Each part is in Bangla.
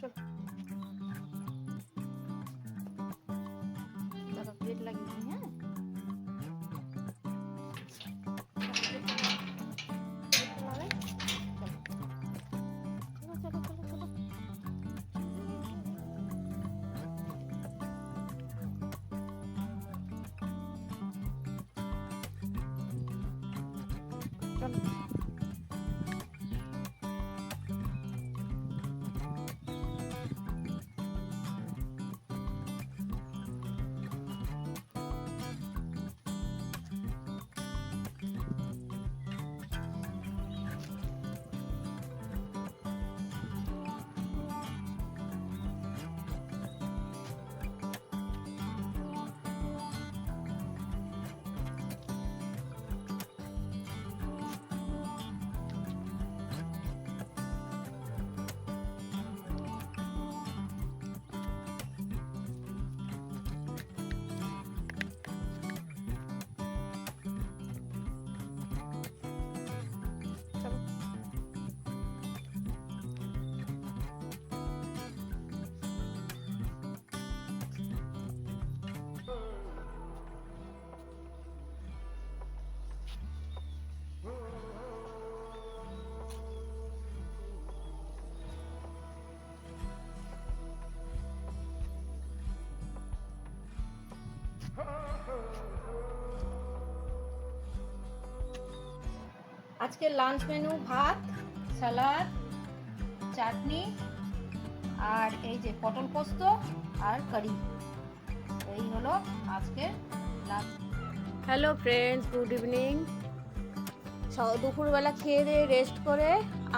চল দাদা প্লেট লাগিয়ে দিই, হ্যাঁ প্লেটটা লাগাই? আজকে লাঞ্চ মেনু ভাত স্যালাড চাটনি আর এই যে পটল পোস্ত আর কারি এই হলো আজকের lunch hello friends good evening দুপুরবেলা খেয়ে দিয়ে রেস্ট করে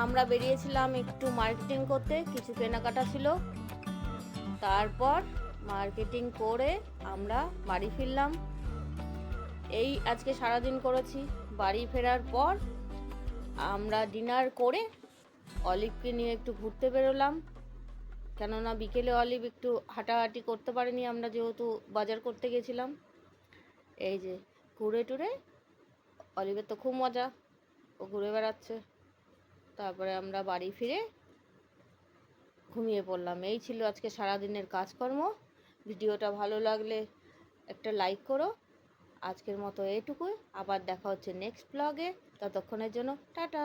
আমরা বেরিয়েছিলাম একটু মার্কেটিং করতে কিছু কেনাকাটা ছিল। তারপর মার্কেটিং করে আমরা বাড়ি ফিরলাম। এই আজকে সারাদিন করেছি। বাড়ি ফেরার পর আমরা ডিনার করে অলিভকে নিয়ে একটু ঘুরতে বেরোলাম। কেননা বিকেলে অলিভ একটু হাঁটাহাঁটি করতে পারেনি, আমরা যেহেতু বাজার করতে গেছিলাম। এই যে ঘুরে টুরে অলিভের তো খুব মজা, ও ঘুরে বেড়াচ্ছে। তারপরে আমরা বাড়ি ফিরে ঘুমিয়ে পড়লাম। এই ছিল আজকে সারাদিনের কাজকর্ম। ভিডিওটা ভালো লাগলে একটা লাইক করো। আজকের মতো এটুকুই আবার দেখা হচ্ছে নেক্সট ব্লগে ততক্ষণের জন্য টাটা।